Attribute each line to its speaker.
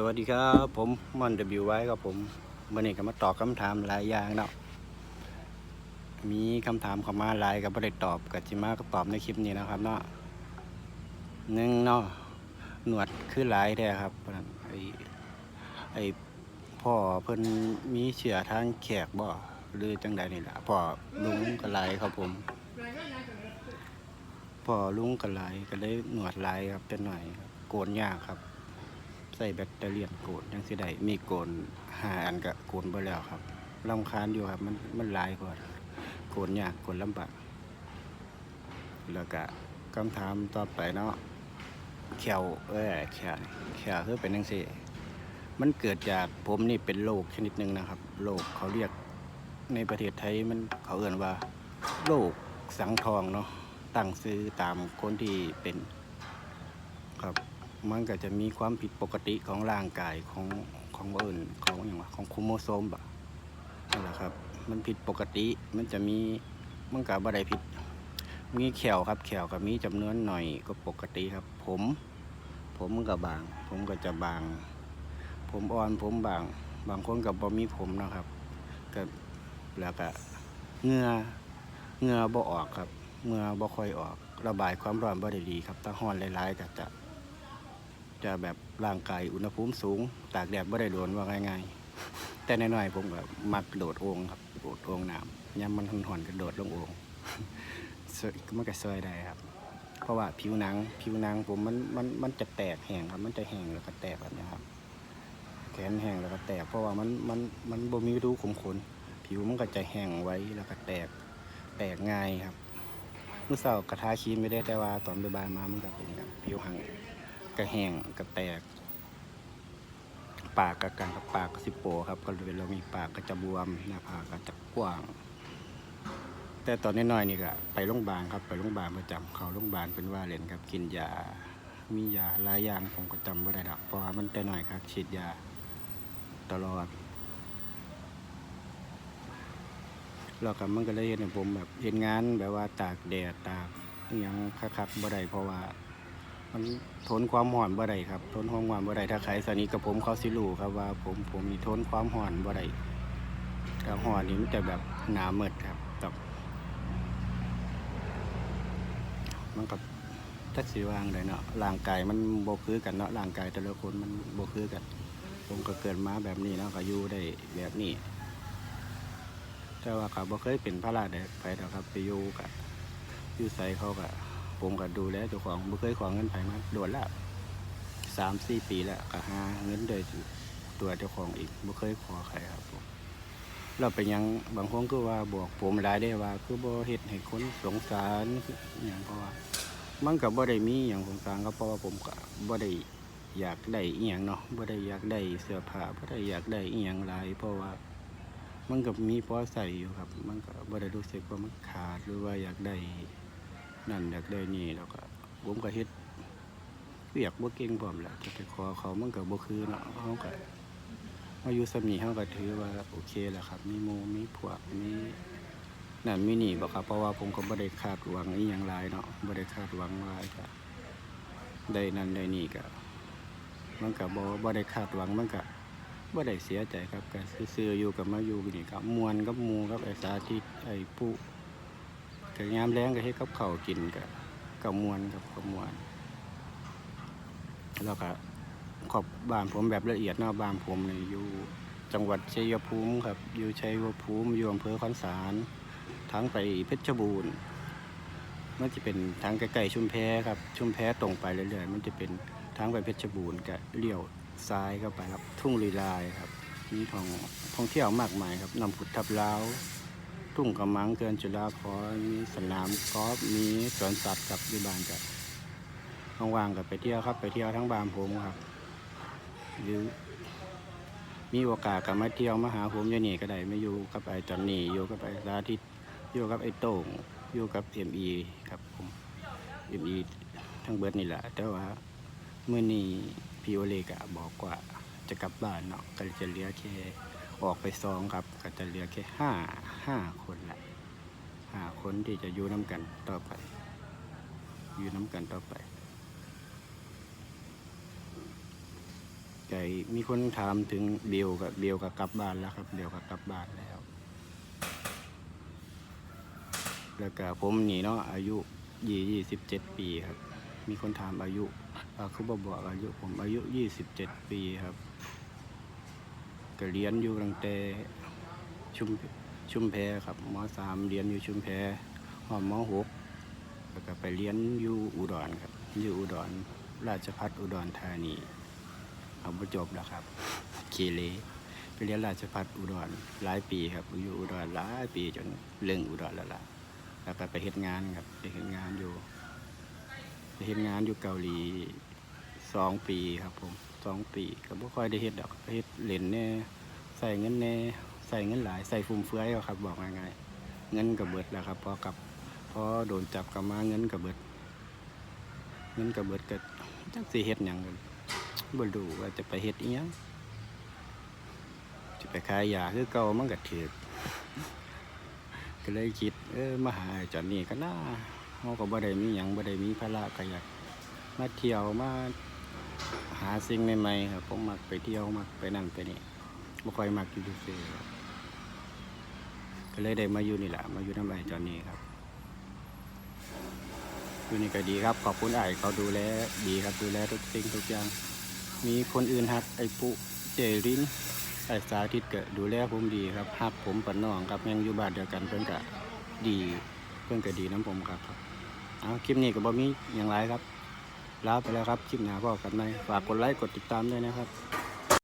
Speaker 1: สวัสดีครับ ผมมอนเดบิวไว้ครับผมวันนี้ก็มาตอบคำถามหลายอย่างเนาะมีคำถามเข้ามาหลายกับประเด็ตอบกับจิมาก็ตอบในคลิปนี้นะครับเนาะหนึ่งเนาะหนวดคือหลายแท้ครับไอไอพ่อเพิ่นมีเชื้อทางแขกบ่หรือจังใดนี่แหละพ่อลุงก็หลายครับผมพ่อลุงก็หลายก็เลยหนวดหลายครับเป็นหน่อยโกนยากครับ ใส่แบตเตอรี่ยโกนยังสิได้มีโกนหาอันก็โกนไปแล้วครับลำคาญอยู่ครับ มันมันหลายกว่าโกนยากโกนลำบากแล้วก็คำถามต่อไปเนาะแขวเอ้ยแขวแขวคือเป็นจังซี่มันเกิดจากผมนี่เป็นโรคชนิดหนึ่งนะครับโรคเขาเรียกในประเทศไทยมันเขาเอ่นว่าโรคสังทองเนาะตั้งซื้อตามคนที่เป็นครับ มันก็จะมีความผิดปกติของร่างกายของของอื่นของอย่างว่าของโครโมโซมบะนั่นแหละครับ มันผิดปกติมันจะมีมันกับบ่ไดผิด มีแขวครับแขวกับมีจำนวนหน่อยก็ปกติครับ ผม ผมมันก็บาง ผมก็จะบาง ผมอ่อนผมบาง บางคนกับบ่มีผมนะครับก็แล้วก็เงือเงือบ่ออกครับเงือบ่ค่อยออก ระบายความร้อนบ่ได้ดีครับถ้าร้อนหลายๆก็จะ จะแบบร่างกายอุณหภูมิสูง ตากแดดไม่ได้โดนว่าง่ายๆ แต่น้อยๆผมก็มักโดดโอ่งครับโดดโอ่งน้ำยามมันห่อนๆก็โดดลงโอ่งช่วยมันก็ช่วยได้ครับ เพราะว่าผิวหนังผิวหนังผมมันมันมันจะแตกแห้งครับ มันจะแห้งแล้วก็แตกแบบนี้ครับ แขนแห้งแล้วก็แตก เพราะว่ามันมันมันบ่มีรูขุมขนผิวมันก็จะแห้งไว้แล้วก็แตกแตกง่ายครับเมื่อเช้ากระทาครีมไม่ได้แต่ว่าตอนบ่ายมามันก็เป็นแบบผิวหัง กระแห้งกระแตก ปากกระกังกับปากกระสิโปครับก็เลยเรามีปากก็จะบวมหน้าผากก็จะกว้าง แต่ตอนน้อยๆนี่ก็ไปโรงพยาบาลครับไปโรงพยาบาลประจำเขาโรงพยาบาลเป็นว่าเล่นครับกินยา มียาหลายอย่างผมก็จำไม่ได้ดอกเพราะว่ามันแต่น้อยครับฉีดยาตลอดแล้วก็มันก็เลยเห็นผมแบบเห็นงานแบบว่าตากแดดตากอหยังคักๆบ่ได้เพราะว่า มันทนความร้อนบ่ได้ครับ ทนความร้อนบ่ได้ถ้าใครสนิทกับผมเขาสิรู้ครับว่าผมผมมีทนความร้อนบ่ได้ถ้าร้อนนี่มันจะแบบหนาเมืดครับกับมันกับจักสิวางได้เนาะร่างกายมันบ่คือกันเนาะร่างกายแต่ละคนมันบ่คือกัน ผมก็เกิดมาแบบนี้เนาะก็อยู่ได้แบบนี้ แต่ว่าก็บ่เคยเป็นพระราชได้ไปดอกครับไปอยู่กับอยู่ใส่เขาก็ ผมก็ดูแลเจ้าของไม่เคยขอเงินไผมาโดนแล้วสามสี่ปีแล้วก็หาเงินโดยตัวเจ้าของอีกไม่เคยขอใครครับผมเราเป็นหยังบางคนก็ว่าบอกผมหลายได้ว่า คือบ่เฮ็ดให้คนสงสารอย่างเพราะว่ามันก็บ่ได้มีอย่างสงสารก็เพราะว่าผมก็บ่ได้อยากได้อีหยังเนาะบ่ได้อยากได้เสื้อผ้าบ่ได้อยากได้อีหยังหลาย เพราะว่ามันก็มีพอใส่อยู่ครับ มันก็บ่ได้รู้สึกว่ามันขาดหรือว่าอยากได้ นั่นอยากได้นี่แล้วก็ผมก็เฮ็ดเวียกบ่เก่งพร้อมแหละจะไปขอเขามันก็บ่คือเนาะเขาก็มาอยู่สำนีเขาก็ถือว่าโอเคแหละครับมีหมู่มีพวกมีนั่นมีนี่บ่ครับเพราะว่าผมก็บ่ได้คาดหวังอีหยังหลายเนาะบ่ได้คาดหวังว่าจะได้นั่นได้นี่ก็มันก็บ่บ่ได้คาดหวังมันก็บ่ได้เสียใจครับก็ซื่อๆอยู่กับมาอยู่นี่ครับม่วนกับหมู่กับไอ้สาธิตไอ้ผู้ ก็ยามแรงก็ให้กับเขาวกินก็กับมวนกับกับมวนแล้วก็ขอบบ้านผมแบบละเอียดเนาะบ้านผมเนี่ยอยู่จังหวัดชัยภูมิครับ อยู่ชัยภูมิอยู่อำเภอคอนสารทั้งไปเพชรบูรณ์มันจะเป็นทางใกล้ๆชุมแพครับ ชุมแพตรงไปเรื่อยๆ มันจะเป็นทางไปเพชรบูรณ์ก็เลี้ยวซ้ายเข้าไปครับ ทุ่งลีลายครับมีท่องท่องเที่ยวมากมายครับนำผุดทับเลา ทุ่งกำมังเกินจุฬาพรณ์มีสนามกอล์ฟมีสวนสัตว์กับอยู่บ้านกับว่างๆกับไปเที่ยวครับ ไปเที่ยวทั้งบ้านผมครับ หรือ มีโอกาสกับมาเที่ยวมาหาผมอยู่นี่ก็ได้ไม่อยู่กับไอ้จอนนี่อยู่กับไอ้สาธิตอยู่กับไอ้โต้งอยู่กับเอ็มอีครับผมเอ็มอีทั้งเบิร์ดนี่แหละแต่ว่าเมื่อนี้พี่โอเล็กะบอกว่าจะกลับบ้านเนาะก็จะเหลือแค่ ออกไปซองครับก็จะเหลือแค่ห้าห้าคนละห้าคนที่จะอยู่น้ำกันต่อไป อยู่น้ำกันต่อไปไก่มีคนถามถึงเบลกับเบลกับกลับบ้านแล้วครับเบลกับกลับบ้านแล้ว แล้วก็ผมนี่เนาะอายุยี่ยี่สิบเจ็ดปีครับ มีคนถามอายุอาเขาบอกบอกอายุผมอายุยี่สิบเจ็ดปีครับ ก็เรียนอยู่ตั้งแต่ชุมชุมแพครับมสามเรียนอยู่ชุมแพหอมมหกแล้วก็ไปเรียนอยู่อุดรครับ อยู่อุดร ราชพัฒอุดรธานีเอาบ่จบแล้วครับเคเลไปเรียนราชพัฒอุดรหลายปีครับ อยู่อุดรหลายปีจนเรื่องอุดรแล้วล่ะแล้วก็ไปเฮ็ดงานครับไปเฮ็ดงานอยู่ไปเฮ็ดงานอยู่เกาหลีสองปีครับผม สองปีก็บ่ค่อยได้เฮ็ดดอกเฮ็ดเล่นแน่ใส่เงินแน่ใส่เงินหลายใส่ฟุ่มเฟือยครับ บอกง่ายๆเงินก็เบิดแล้วครับพอกลับพอโดนจับกลับมาเงินก็เบิด เงินก็เบิดก็จักสิเฮ็ดหยังกันบ่รู้ว่าจะไปเฮ็ดอีหยังจะไปขายยาคือเก่ามันก็ถูกก็เลยคิด เออมาหาจารย์นี่ก็น่าเฮาก็บ่ได้มีหยังบ่ได้มีภาระก็อยากมาเที่ยวมา หาสิ่งใหม่ๆครับผมมักไปเที่ยวมักไปนั่นไปนี่บ่ค่อยมักอยู่ซื่อครับก็เลยได้มาอยู่นี่แหละมาอยู่น้ำอจารย์นี่ครับอยู่นี่ก็ดีครับ ขอบคุณไอเขาดูแลดีครับดูแลทุกสิ่งทุกอย่าง มีคนอื่นฮักไอ้ปุเจรินไอ้สาธิตก็ดูแลผมดีครับฮักผมปนน้องครับยังอยู่บ้านเดียวกันเพิ่อนก็ดี เพิ่อนก็ดีน้ำผมครับครับเอาคลิปนี้ก็บ่มีอย่างไรครับ ลาไปแล้วครับคลิปหน้าพอกันในฝากกดไลค์กดติดตามด้วยนะครับ